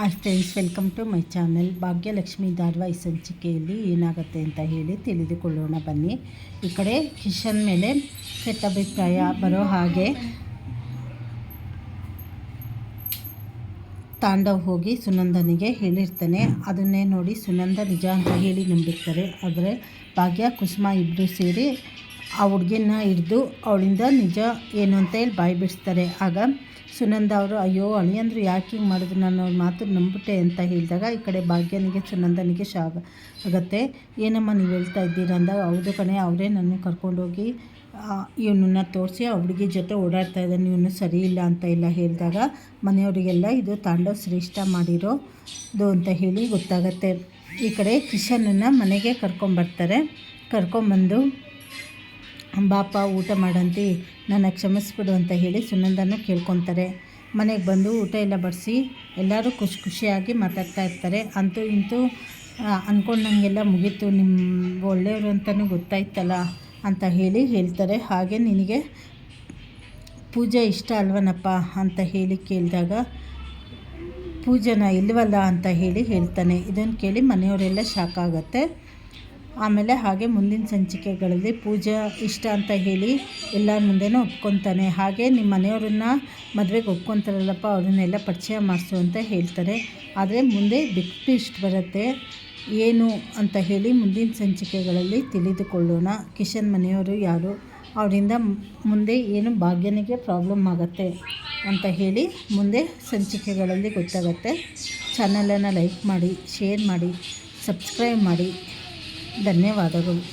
Hi friends, welcome to my channel. Bhagyalakshmi ಧಾರವಾಹಿ ಸಂಚಿಕೆಯಲ್ಲಿ ಏನಾಗುತ್ತೆ ಅಂತ ಹೇಳಿ ತಿಳಿದುಕೊಳ್ಳೋಣ. ಬನ್ನಿ. ಈ ಕಡೆ ಕಿಶನ್ ಮೇಲೆ ಕೆಟ್ಟ ಅಭಿಪ್ರಾಯ ಬರೋ ಹಾಗೆ ತಾಂಡವ್ ಹೋಗಿ ಸುನಂದನಿಗೆ ಹೇಳಿರ್ತಾನೆ. ಅದನ್ನೇ ನೋಡಿ ಸುನಂದ ನಿಜ ಅಂತ ಹೇಳಿ ನಂಬಿರ್ತಾರೆ. ಆದರೆ ಭಾಗ್ಯ, ಕುಸುಮ ಇಬ್ಬರು ಸೇರಿ ಆ ಹುಡುಗಿನ ಹಿಡಿದು ಅವಳಿಂದ ನಿಜ ಏನು ಅಂತ ಹೇಳಿ ಬಾಯಿ ಬಿಡಿಸ್ತಾರೆ. ಆಗ ಸುನಂದ ಅವರು, ಅಯ್ಯೋ, ಅಳಿಯಂದ್ರು ಯಾಕೆ ಹಿಂಗೆ ಮಾಡಿದ್ರು? ನಾನು ಅವ್ರ ಮಾತು ನಂಬಿಟ್ಟೆ ಅಂತ ಹೇಳಿದಾಗ ಈ ಕಡೆ ಭಾಗ್ಯನಿಗೆ ಸುನಂದನಿಗೆ ಶಾಗ ಆಗುತ್ತೆ. ಏನಮ್ಮ ನೀವು ಹೇಳ್ತಾ ಇದ್ದೀರ? ಅಂದಾಗ ಹೌದು ಕಣೆ, ಅವರೇ ನನ್ನ ಕರ್ಕೊಂಡೋಗಿ ಇವನನ್ನ ತೋರಿಸಿ ಆ ಹುಡುಗಿ ಜೊತೆ ಓಡಾಡ್ತಾ ಇದ್ದಾನೆ, ಇವನು ಸರಿ ಇಲ್ಲ ಅಂತ ಎಲ್ಲ ಹೇಳಿದಾಗ ಮನೆಯವರಿಗೆಲ್ಲ, ಇದು ತಾಂಡವ ಶ್ರೇಷ್ಠ ಮಾಡಿರೋದು ಅಂತ ಹೇಳಿ ಗೊತ್ತಾಗತ್ತೆ. ಈ ಕಡೆ ಕಿಶನನ್ನು ಮನೆಗೆ ಕರ್ಕೊಂಬರ್ತಾರೆ. ಕರ್ಕೊಂಬಂದು ಬಾಪ ಊಟ ಮಾಡಂತಿ, ನನ್ನ ಕ್ಷಮಿಸ್ಬಿಡು ಅಂತ ಹೇಳಿ ಸುನಂದನ ಕೇಳ್ಕೊತಾರೆ. ಮನೆಗೆ ಬಂದು ಊಟ ಎಲ್ಲ ಬಡಿಸಿ ಎಲ್ಲರೂ ಖುಷಿ ಖುಷಿಯಾಗಿ ಮಾತಾಡ್ತಾ ಇರ್ತಾರೆ. ಅಂತೂ ಇಂತೂ ಅಂದ್ಕೊಂಡಂಗೆಲ್ಲ ಮುಗೀತು. ನಿಮ್ಮ ಒಳ್ಳೆಯವರು ಅಂತಲೂ ಗೊತ್ತಾಯ್ತಲ್ಲ ಅಂತ ಹೇಳಿ ಹೇಳ್ತಾರೆ. ಹಾಗೆ ನಿನಗೆ ಪೂಜೆ ಇಷ್ಟ ಅಲ್ವನಪ್ಪ ಅಂತ ಹೇಳಿ ಕೇಳಿದಾಗ, ಪೂಜೆನ ಇಲ್ವಲ್ಲ ಅಂತ ಹೇಳಿ ಹೇಳ್ತಾನೆ. ಇದನ್ನು ಕೇಳಿ ಮನೆಯವರೆಲ್ಲ ಶಾಕ್ ಆಗುತ್ತೆ. ಆಮೇಲೆ ಹಾಗೆ ಮುಂದಿನ ಸಂಚಿಕೆಗಳಲ್ಲಿ ಪೂಜಾ ಇಷ್ಟ ಅಂತ ಹೇಳಿ ಎಲ್ಲರ ಮುಂದೆನೂ ಒಪ್ಕೊತಾನೆ ಹಾಗೆ ನಿಮ್ಮ ಮನೆಯವ್ರನ್ನ ಮದುವೆಗೆ ಒಪ್ಕೊತಾರಲ್ಲಪ್ಪ ಅವ್ರನ್ನೆಲ್ಲ ಪರಿಚಯ ಮಾಡಿಸು ಅಂತ ಹೇಳ್ತಾರೆ. ಆದರೆ ಮುಂದೆ ಬಿಟ್ಟು ಇಷ್ಟ ಬರುತ್ತೆ. ಏನು ಅಂತ ಹೇಳಿ ಮುಂದಿನ ಸಂಚಿಕೆಗಳಲ್ಲಿ ತಿಳಿದುಕೊಳ್ಳೋಣ. ಕಿಶನ್ ಮನೆಯವರು ಯಾರು? ಅವರಿಂದ ಮುಂದೆ ಏನು ಭಾಗ್ಯನಿಗೆ ಪ್ರಾಬ್ಲಮ್ ಆಗುತ್ತೆ ಅಂತ ಹೇಳಿ ಮುಂದೆ ಸಂಚಿಕೆಗಳಲ್ಲಿ ಗೊತ್ತಾಗುತ್ತೆ. ಚಾನಲನ್ನು ಲೈಕ್ ಮಾಡಿ ಶೇರ್ ಮಾಡಿ ಸಬ್ಸ್ಕ್ರೈಬ್ ಮಾಡಿ. ಧನ್ಯವಾದಗಳು